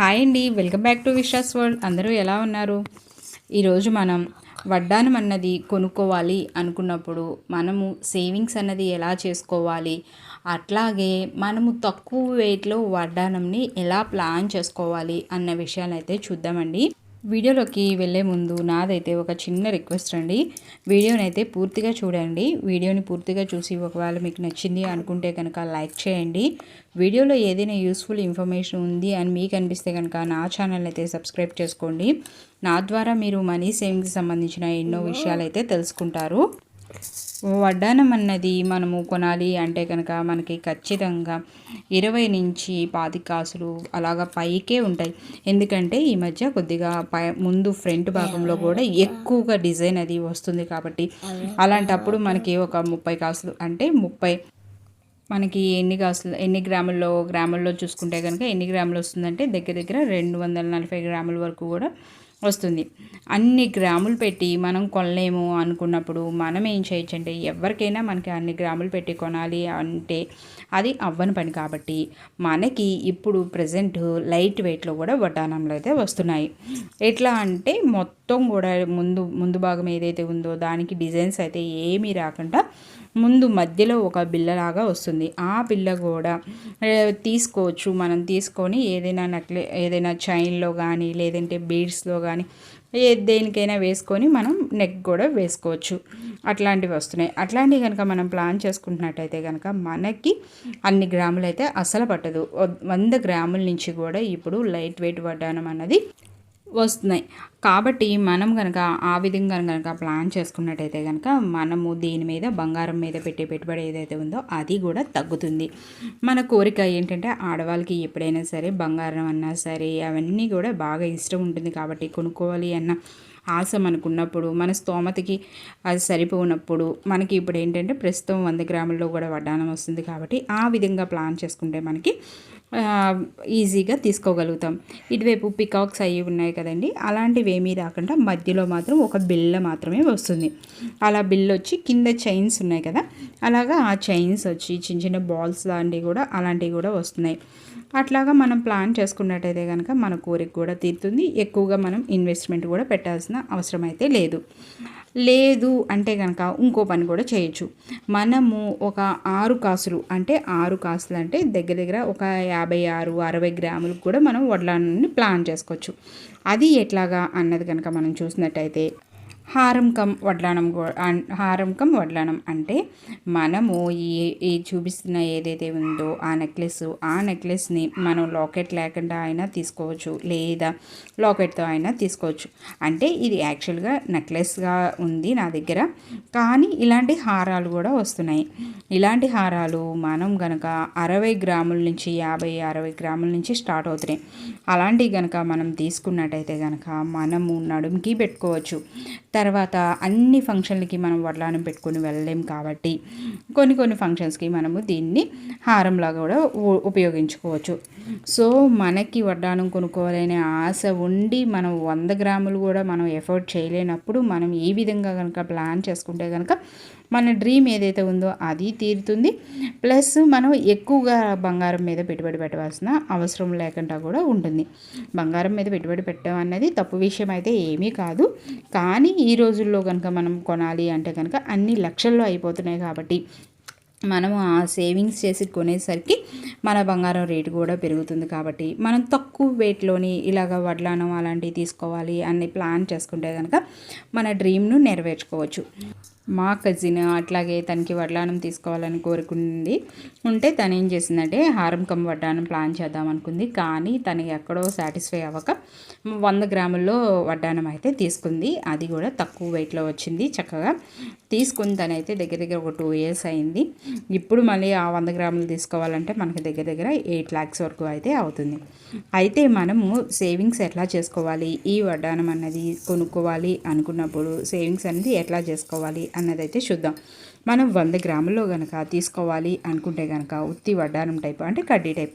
Hi అండి welcome back to Vishwas world. అందరూ ఎలా ఉన్నారు? ఈరోజు మనం వడ్డానం అన్నది కొనుక్కోవాలి అనుకున్నప్పుడు మనము సేవింగ్స్ అన్నది ఎలా చేసుకోవాలి? అట్లాగే మనము తక్కువ వెయిట్లో వడ్డానంని ఎలా ప్లాన్ చేసుకోవాలి? అన్న విషయాలు అయితే చూద్దామండి. వీడియోలోకి వెళ్ళే ముందు నాదైతే ఒక చిన్న రిక్వెస్ట్ అండి. వీడియోని అయితే పూర్తిగా చూడండి. వీడియోని పూర్తిగా చూసి ఒకవేళ మీకు నచ్చింది అనుకుంటే కనుక లైక్ చేయండి. వీడియోలో ఏదైనా యూస్ఫుల్ ఇన్ఫర్మేషన్ ఉంది అని మీకు అనిపిస్తే కనుక నా ఛానల్ అయితే సబ్స్క్రైబ్ చేసుకోండి. నా ద్వారా మీరు మనీ సేవింగ్కి సంబంధించిన ఎన్నో విషయాలు అయితే తెలుసుకుంటారు. వడ్డానం అన్నది మనము కొనాలి అంటే కనుక మనకి ఖచ్చితంగా ఇరవై నుంచి పాతి కాసులు అలాగా పైకే ఉంటాయి. ఎందుకంటే ఈ మధ్య కొద్దిగా పై ముందు ఫ్రంట్ భాగంలో కూడా ఎక్కువగా డిజైన్ అది వస్తుంది కాబట్టి అలాంటప్పుడు మనకి ఒక ముప్పై కాసులు అంటే ముప్పై మనకి ఎన్ని కాసులు ఎన్ని గ్రాముల్లో గ్రాముల్లో చూసుకుంటే కనుక ఎన్ని గ్రాములు వస్తుందంటే దగ్గర దగ్గర రెండు వందల నలభై గ్రాముల వరకు కూడా వస్తుంది. అన్ని గ్రాములు పెట్టి మనం కొనలేము అనుకున్నప్పుడు మనం ఏం చేయొచ్చు అంటే ఎవరికైనా మనకి అన్ని గ్రాములు పెట్టి కొనాలి అంటే అది అవ్వని పని కాబట్టి మనకి ఇప్పుడు ప్రజెంట్ లైట్ వెయిట్లో కూడా వడ్డానంలో అయితే వస్తున్నాయి. ఎట్లా అంటే మొత్తం కూడా ముందు ముందు భాగం ఏదైతే ఉందో దానికి డిజైన్స్ అయితే ఏమీ రాకుండా ముందు మధ్యలో ఒక బిల్లలాగా వస్తుంది. ఆ బిల్ల కూడా తీసుకోవచ్చు. మనం తీసుకొని ఏదైనా నక్లే ఏదైనా చైన్లో కానీ లేదంటే బీడ్స్లో కానీ ఏ దేనికైనా వేసుకొని మనం నెక్ కూడా వేసుకోవచ్చు. అట్లాంటివి వస్తున్నాయి. అట్లాంటివి కనుక మనం ప్లాన్ చేసుకుంటున్నట్టయితే కనుక మనకి అన్ని గ్రాములు అయితే అసలు పట్టదు వంద గ్రాముల నుంచి కూడా ఇప్పుడు లైట్ వెయిట్ వడ్డానం అన్నది వస్తున్నాయి. కాబట్టి మనం కనుక ఆ విధంగా కనుక ప్లాన్ చేసుకున్నట్టయితే కనుక మనము దీని మీద బంగారం మీద పెట్టే పెట్టుబడి ఏదైతే ఉందో అది కూడా తగ్గుతుంది. మన కోరిక ఏంటంటే ఆడవాళ్ళకి ఎప్పుడైనా సరే బంగారం అన్నా సరే అవన్నీ కూడా బాగా ఇష్టం ఉంటుంది కాబట్టి కొనుక్కోవాలి అన్న ఆశ మనకున్నప్పుడు మన స్తోమతకి అది సరిపోనప్పుడు మనకి ఇప్పుడు ఏంటంటే ప్రస్తుతం వంద గ్రాముల్లో కూడా వడ్డానం వస్తుంది కాబట్టి ఆ విధంగా ప్లాన్ చేసుకుంటే మనకి ఈజీగా తీసుకోగలుగుతాం. ఇటువైపు పికాక్స్ అవి ఉన్నాయి కదండి అలాంటివి ఏమీ రాకుండా మధ్యలో మాత్రం ఒక బిల్ల మాత్రమే వస్తుంది. అలా బిల్ వచ్చి కింద చైన్స్ ఉన్నాయి కదా అలాగా ఆ చైన్స్ వచ్చి చిన్న చిన్న బాల్స్ లాంటివి కూడా అలాంటివి కూడా వస్తున్నాయి. అట్లాగా మనం ప్లాన్ చేసుకున్నట్టయితే కనుక మన కోరిక కూడా తీరుతుంది. ఎక్కువగా మనం ఇన్వెస్ట్మెంట్ కూడా పెట్టాల్సిన అవసరం అయితే లేదు. లేదు అంటే కనుక ఇంకో పని కూడా చేయొచ్చు. మనము ఒక ఆరు కాసులు అంటే ఆరు కాసులు అంటే దగ్గర దగ్గర ఒక యాభై ఆరు అరవై గ్రాములకు కూడా మనం వడ్లాన్ని ప్లాన్ చేసుకోవచ్చు. అది ఎట్లాగా అన్నది కనుక మనం చూసినట్టయితే హారం కమ్ వడ్లానం హారం కమ్ వడ్లానం అంటే మనము ఈ ఈ చూపిస్తున్న ఏదైతే ఉందో ఆ నెక్లెస్ ఆ నెక్లెస్ని మనం లాకెట్ లేకుండా అయినా తీసుకోవచ్చు లేదా లాకెట్తో అయినా తీసుకోవచ్చు. అంటే ఇది యాక్చువల్గా నెక్లెస్గా ఉంది నా దగ్గర కానీ ఇలాంటి హారాలు కూడా వస్తున్నాయి. ఇలాంటి హారాలు మనం గనక అరవై గ్రాముల నుంచి యాభై అరవై గ్రాముల నుంచి స్టార్ట్ అవుతున్నాయి. అలాంటివి గనక మనం తీసుకున్నట్టయితే కనుక మనము నడుముకి పెట్టుకోవచ్చు. తర్వాత అన్ని ఫంక్షన్లకి మనం వడ్లానం పెట్టుకొని వెళ్ళలేం కాబట్టి కొన్ని కొన్ని ఫంక్షన్స్కి మనము దీన్ని హారంలాగా కూడా ఉపయోగించుకోవచ్చు. సో మనకి వడ్డానం కొనుక్కోవాలనే ఆశ ఉండి మనం వంద గ్రాములు కూడా మనం ఎఫోర్డ్ చేయలేనప్పుడు మనం ఈ విధంగా కనుక ప్లాన్ చేసుకుంటే కనుక మన డ్రీమ్ ఏదైతే ఉందో అది తీరుతుంది. ప్లస్ మనం ఎక్కువగా బంగారం మీద పెట్టుబడి పెట్టవలసిన అవసరం లేకుండా కూడా ఉంటుంది. బంగారం మీద పెట్టుబడి పెట్టడం అన్నది తప్పు విషయం అయితే ఏమీ కాదు. కానీ ఈ రోజుల్లో కనుక మనం కొనాలి అంటే కనుక అన్ని లక్షల్లో అయిపోతున్నాయి కాబట్టి మనము ఆ సేవింగ్స్ చేసి కొనేసరికి మన బంగారం రేటు కూడా పెరుగుతుంది కాబట్టి మనం తక్కువ వెయిట్లోని ఇలాగ వడ్లానం అలాంటివి తీసుకోవాలి అన్ని ప్లాన్ చేసుకుంటే కనుక మన డ్రీమ్ను నెరవేర్చుకోవచ్చు. మా కజిన్ అట్లాగే తనకి వడ్డానం తీసుకోవాలని కోరుకుంది. ఉంటే తను ఏం చేసిందంటే హారం కమ్ వడ్డానం ప్లాన్ చేద్దాం అనుకుంది. కానీ తనకి ఎక్కడో సాటిస్ఫై అవ్వక వంద గ్రాముల్లో వడ్డానం అయితే తీసుకుంది. అది కూడా తక్కువ వెయిట్లో వచ్చింది చక్కగా. తీసుకుని తనైతే దగ్గర దగ్గర ఒక టూ ఇయర్స్ అయింది. ఇప్పుడు మళ్ళీ ఆ వంద గ్రాములు తీసుకోవాలంటే మనకి దగ్గర దగ్గర ఎయిట్ ల్యాక్స్ వరకు అయితే అవుతుంది. అయితే మనము సేవింగ్స్ ఎట్లా చేసుకోవాలి? ఈ వడ్డానం అన్నది కొనుక్కోవాలి అనుకున్నప్పుడు సేవింగ్స్ అనేది ఎట్లా చేసుకోవాలి? అన్నదైతే చూద్దాం. మనం వంద గ్రాముల్లో కనుక తీసుకోవాలి అనుకుంటే కనుక ఉత్తి వడ్డానం టైప్ అంటే కడ్డీ టైప్.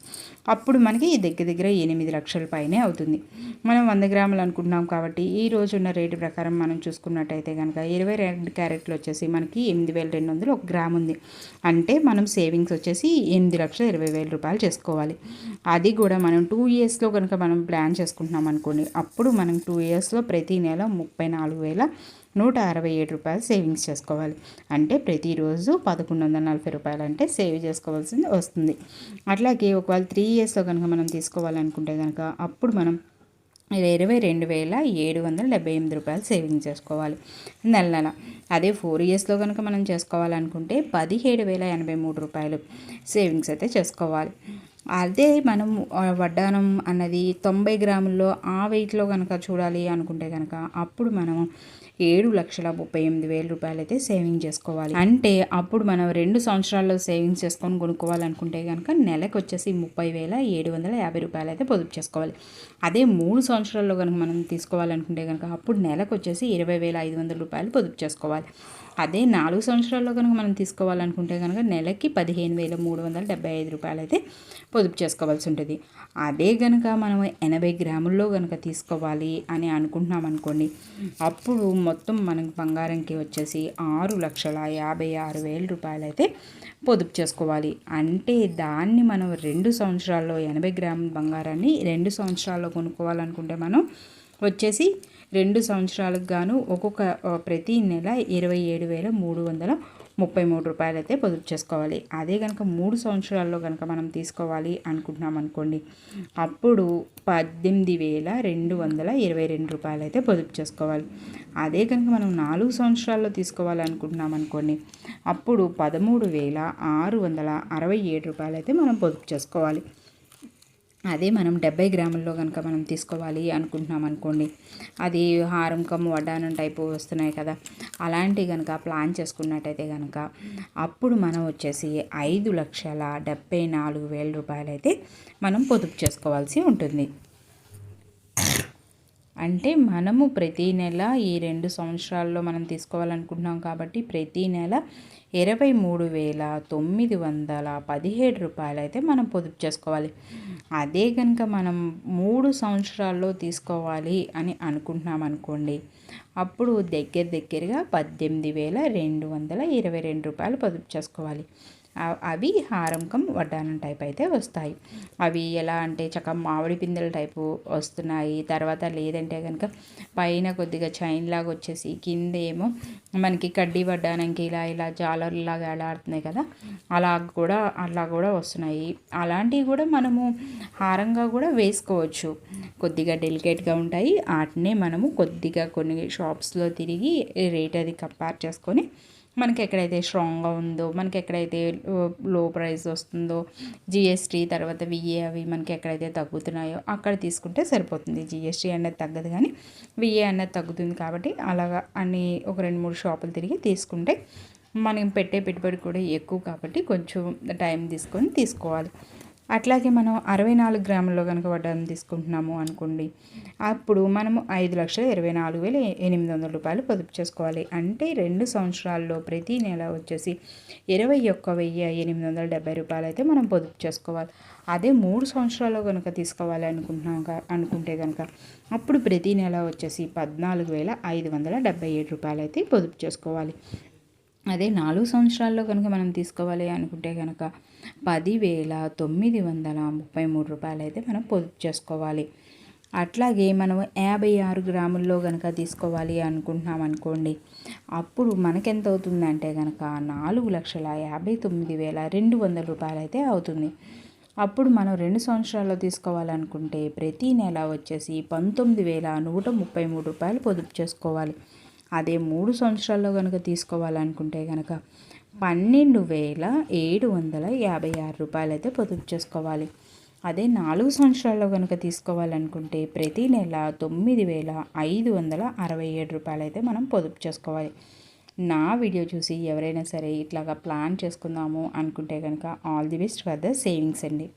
అప్పుడు మనకి దగ్గర దగ్గర ఎనిమిది లక్షల పైనే అవుతుంది. మనం వంద గ్రాములు అనుకుంటున్నాం కాబట్టి ఈ రోజు ఉన్న రేటు ప్రకారం మనం చూసుకున్నట్టయితే కనుక ఇరవై రెండు క్యారెట్లు వచ్చేసి మనకి ఎనిమిది వేల రెండు వందలు ఒక గ్రామ్ ఉంది. అంటే మనం సేవింగ్స్ వచ్చేసి ఎనిమిది లక్షల ఇరవై వేల రూపాయలు చేసుకోవాలి. అది కూడా మనం టూ ఇయర్స్లో కనుక మనం ప్లాన్ చేసుకుంటున్నాం అనుకోండి అప్పుడు మనం టూ ఇయర్స్లో ప్రతి నెల ముప్పై నాలుగు వేల నూట అరవై ఏడు రూపాయలు సేవింగ్స్ చేసుకోవాలి. అంటే ప్రతిరోజు పదకొండు వందల నలభై రూపాయలు అంటే సేవ్ చేసుకోవాల్సింది వస్తుంది. అట్లాగే ఒకవేళ త్రీ ఇయర్స్లో కనుక మనం తీసుకోవాలనుకుంటే కనుక అప్పుడు మనం ఇరవై రెండు వేల ఏడు వందల డెబ్బై ఎనిమిది రూపాయలు సేవింగ్ చేసుకోవాలి. నెల నెల. అదే ఫోర్ ఇయర్స్లో కనుక మనం చేసుకోవాలనుకుంటే పదిహేడు వేల ఎనభై మూడు రూపాయలు సేవింగ్స్ అయితే చేసుకోవాలి. అదే మనం వడ్డానం అన్నది తొంభై గ్రాముల్లో ఆ వెయిట్లో కనుక చూడాలి అనుకుంటే కనుక అప్పుడు మనం ఏడు లక్షల ముప్పై ఎనిమిది వేల రూపాయలు అయితే సేవింగ్ చేసుకోవాలి. అంటే అప్పుడు మనం రెండు సంవత్సరాల్లో సేవింగ్స్ చేసుకొని కొనుక్కోవాలనుకుంటే కనుక నెలకు వచ్చేసి ముప్పై వేల ఏడు వందల యాభై రూపాయలు అయితే పొదుపు చేసుకోవాలి. అదే మూడు సంవత్సరాల్లో కనుక మనం తీసుకోవాలనుకుంటే కనుక అప్పుడు నెలకు వచ్చేసి ఇరవై వేల ఐదు వందల రూపాయలు పొదుపు చేసుకోవాలి. అదే నాలుగు సంవత్సరాల్లో కనుక మనం తీసుకోవాలనుకుంటే కనుక నెలకి పదిహేను వేల మూడు వందల డెబ్బై ఐదు రూపాయలు అయితే పొదుపు చేసుకోవాల్సి ఉంటుంది. అదే కనుక మనం ఎనభై గ్రాముల్లో కనుక తీసుకోవాలి అని అనుకుంటున్నాం అనుకోండి అప్పుడు మొత్తం మనకు బంగారంకి వచ్చేసి ఆరు లక్షల యాభై ఆరు వేల రూపాయలు అయితే పొదుపు చేసుకోవాలి. అంటే దాన్ని మనం రెండు సంవత్సరాల్లో ఎనభై గ్రాముల బంగారాన్ని రెండు సంవత్సరాల్లో కొనుక్కోవాలనుకుంటే మనం వచ్చేసి రెండు సంవత్సరాలకు గాను ఒక్కొక్క ప్రతి నెల ఇరవై ఏడు వేల మూడు వందల ముప్పై మూడు రూపాయలు అయితే పొదుపు చేసుకోవాలి. అదే కనుక మూడు సంవత్సరాల్లో కనుక మనం తీసుకోవాలి అనుకుంటున్నాం అనుకోండి అప్పుడు పద్దెనిమిది వేల రెండు వందల ఇరవై రెండు రూపాయలు అయితే పొదుపు చేసుకోవాలి. అదే కనుక మనం నాలుగు సంవత్సరాల్లో తీసుకోవాలి అనుకుంటున్నాం అనుకోండి అప్పుడు పదమూడు వేల ఆరు వందల అరవై ఏడు రూపాయలు అయితే మనం పొదుపు చేసుకోవాలి. అదే మనం డెబ్బై గ్రాముల్లో కనుక మనం తీసుకోవాలి అనుకుంటున్నాం అనుకోండి అది హారం కమ్ము వడ్డానం టైపు వస్తున్నాయి కదా అలాంటివి కనుక ప్లాన్ చేసుకున్నట్టయితే కనుక అప్పుడు మనం వచ్చేసి ఐదు లక్షల డెబ్బై నాలుగు వేల రూపాయలు అయితే మనం పొదుపు చేసుకోవాల్సి ఉంటుంది. అంటే మనము ప్రతీ నెల ఈ రెండు సంవత్సరాల్లో మనం తీసుకోవాలనుకుంటున్నాం కాబట్టి ప్రతీ నెల ఇరవై మూడు వేల తొమ్మిది వందల పదిహేడు రూపాయలు అయితే మనం పొదుపు చేసుకోవాలి. అదే కనుక మనం మూడు సంవత్సరాల్లో తీసుకోవాలి అని అనుకుంటున్నాం అనుకోండి అప్పుడు దగ్గర దగ్గరగా పద్దెనిమిది వేల రెండు వందల ఇరవై రెండు రూపాయలు పొదుపు చేసుకోవాలి. అవి హారంకం వడ్డానం టైప్ అయితే వస్తాయి. అవి ఎలా అంటే చక్క మామిడి పిందెల టైపు వస్తున్నాయి. తర్వాత లేదంటే కనుక పైన కొద్దిగా చైన్ లాగా వచ్చేసి కింద ఏమో మనకి కడ్డీ వడ్డానంకి ఇలా ఇలా జాలర్లాగా ఆడుతున్నాయి కదా అలా కూడా అలా కూడా వస్తున్నాయి. అలాంటివి కూడా మనము హారంగా కూడా వేసుకోవచ్చు. కొద్దిగా డెలికేట్గా ఉంటాయి. వాటినే మనము కొద్దిగా కొన్ని షాప్స్లో తిరిగి రేట్ అది కంపేర్ చేసుకొని మనకి ఎక్కడైతే స్ట్రాంగ్గా ఉందో మనకి ఎక్కడైతే లో ప్రైస్ వస్తుందో జిఎస్టీ తర్వాత విఏ అవి మనకి ఎక్కడైతే తగ్గుతున్నాయో అక్కడ తీసుకుంటే సరిపోతుంది. జిఎస్టీ అనేది తగ్గదు కానీ విఏ అనేది తగ్గుతుంది కాబట్టి అలాగా అన్ని ఒక రెండు మూడు షాపులు తిరిగి తీసుకుంటే మనం పెట్టే పెట్టుబడి కూడా ఎక్కువ కాబట్టి కొంచెం టైం తీసుకొని తీసుకోవాలి. అట్లాగే మనం అరవై నాలుగు గ్రాముల్లో కనుక వడ్డానం తీసుకుంటున్నాము అనుకోండి అప్పుడు మనము ఐదు లక్షల ఇరవై నాలుగు వేల ఎనిమిది వందల రూపాయలు పొదుపు చేసుకోవాలి. అంటే రెండు సంవత్సరాల్లో ప్రతి నెల వచ్చేసి ఇరవై ఒక్క వెయ్యి ఎనిమిది వందల డెబ్బై రూపాయలు అయితే మనం పొదుపు చేసుకోవాలి. అదే మూడు సంవత్సరాల్లో కనుక తీసుకోవాలి అనుకుంటున్నాం అనుకుంటే కనుక అప్పుడు ప్రతి నెల వచ్చేసి పద్నాలుగు వేల ఐదు వందల డెబ్బై ఏడు రూపాయలు అయితే పొదుపు చేసుకోవాలి. అదే నాలుగు సంవత్సరాల్లో కనుక మనం తీసుకోవాలి అనుకుంటే కనుక పదివేల తొమ్మిది వందల ముప్పై మూడు రూపాయలు అయితే మనం పొదుపు చేసుకోవాలి. అట్లాగే మనం యాభై ఆరు గ్రాముల్లో కనుక తీసుకోవాలి అనుకుంటున్నాం అనుకోండి అప్పుడు మనకెంత అవుతుందంటే కనుక నాలుగు లక్షల యాభై తొమ్మిది వేల రెండు వందల రూపాయలు అయితే అవుతుంది. అప్పుడు మనం రెండు సంవత్సరాల్లో తీసుకోవాలనుకుంటే ప్రతి నెల వచ్చేసి పంతొమ్మిది వేల నూట ముప్పై మూడు రూపాయలు పొదుపు చేసుకోవాలి. అదే మూడు సంవత్సరాల్లో కనుక తీసుకోవాలనుకుంటే కనుక పన్నెండు వేల ఏడు వందల యాభై ఆరు రూపాయలు అయితే పొదుపు చేసుకోవాలి. అదే నాలుగు సంవత్సరాల్లో కనుక తీసుకోవాలనుకుంటే ప్రతి నెల తొమ్మిది వేల ఐదు వందల అరవై ఏడు రూపాయలు అయితే మనం పొదుపు చేసుకోవాలి. నా వీడియో చూసి ఎవరైనా సరే ఇట్లాగా ప్లాన్ చేసుకుందాము అనుకుంటే కనుక all the best for the savings అండి.